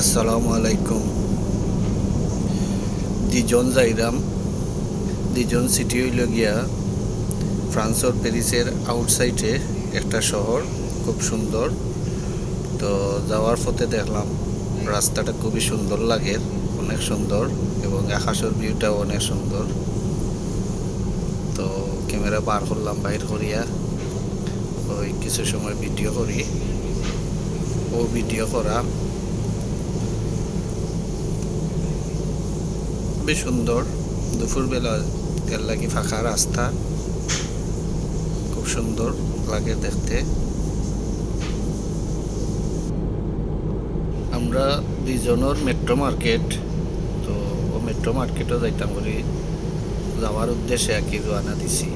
আসসালামু আলাইকুম। দিজন যাইরাম, দিজন সিটি হইল গিয়া ফ্রান্সর প্যারিসের আউটসাইডে একটা শহর, খুব সুন্দর। তো যাওয়ার পথে দেখলাম, রাস্তাটা খুবই সুন্দর লাগে, অনেক সুন্দর এবং আকাশের ভিউটাও অনেক সুন্দর। তো ক্যামেরা বার করলাম বাইর করিয়া, ওই কিছু সময় ভিডিও করি। ও ভিডিও করা খুবই সুন্দর। দুপুরবেলা গেল লাগি ফাঁকা রাস্তা। খুব সুন্দর লাগে দেখতে। আমরা দুইজনের মেট্রো মার্কেট তো ও মেট্রো মার্কেটও যাইতাম বলি যাওয়ার উদ্দেশ্যে আর কি রোয়ানা দিছি।